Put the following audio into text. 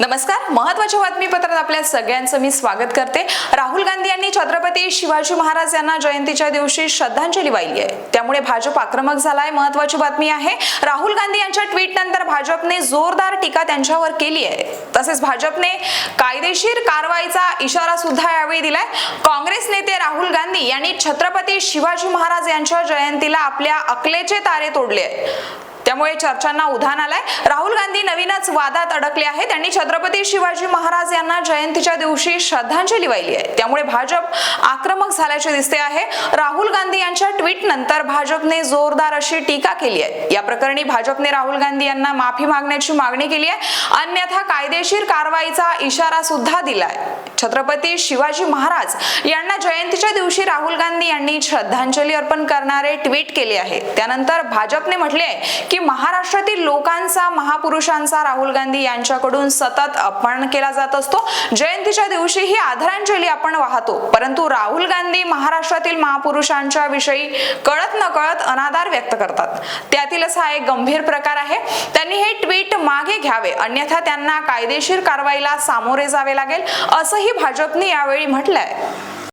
नमस्कार महत्त्वाच्या बातमीपत्रात आपल्या सगळ्यांचं मी स्वागत करते. राहुल गांधी यांनी छत्रपती शिवाजी महाराज यांना जयंतीच्या दिवशी श्रद्धांजली वाहिली आहे. त्यामुळे भाजप आक्रमक झालाय महत्वाची बातमी आहे. राहुल गांधी यांच्या ट्विट नंतर भाजपने जोरदार टीका त्यांच्यावर केली आहे. तसेच भाजपने कायदेशीर कारवाईचा इशारा सुद्धा यावेळी दिलाय. काँग्रेस नेते राहुल गांधी यांनी छत्रपती शिवाजी महाराज यांच्या जयंतीला आपल्या अकलेचे तारे तोडले त्यामुळे चर्चांना उधाण आलंय. राहुल गांधी नवीनच वादात अडकले आहेत. त्यांनी छत्रपती शिवाजी महाराज यांना जयंतीच्या दिवशी श्रद्धांजली वाहिली आहे. त्यामुळे भाजप आक्रमक झाल्याचे दिसते आहे. राहुल गांधी यांच्या ट्विट नंतर भाजपने जोरदार अशी टीका केली आहे. या प्रकरणी भाजपने राहुल गांधी यांना माफी मागण्याची मागणी केली आहे. अन्यथा कायदेशीर कारवाईचा इशारा सुद्धा दिलाय. छत्रपती शिवाजी महाराज यांना जयंतीच्या दिवशी राहुल गांधी यांनी श्रद्धांजली अर्पण करणारे ट्विट केले आहे. त्यानंतर भाजपने म्हटले आहे की महाराष्ट्रातील लोकांचा महापुरुषांचा राहुल गांधी यांच्याकडून सतत अपमान केला जात असतो. जयंतीच्या दिवशी ही आदरांजली आपण वाहतो. परंतु राहुल गांधी महाराष्ट्रातील महापुरुषांच्या विषयी कळत न कळत अनादार व्यक्त करतात. त्यातीलच हा एक गंभीर प्रकार आहे. त्यांनी हे ट्विट मागे घ्यावे. अन्यथा त्यांना कायदेशीर कारवाईला सामोरे जावे लागेल असंही भाजपने यावेळी म्हटलंय.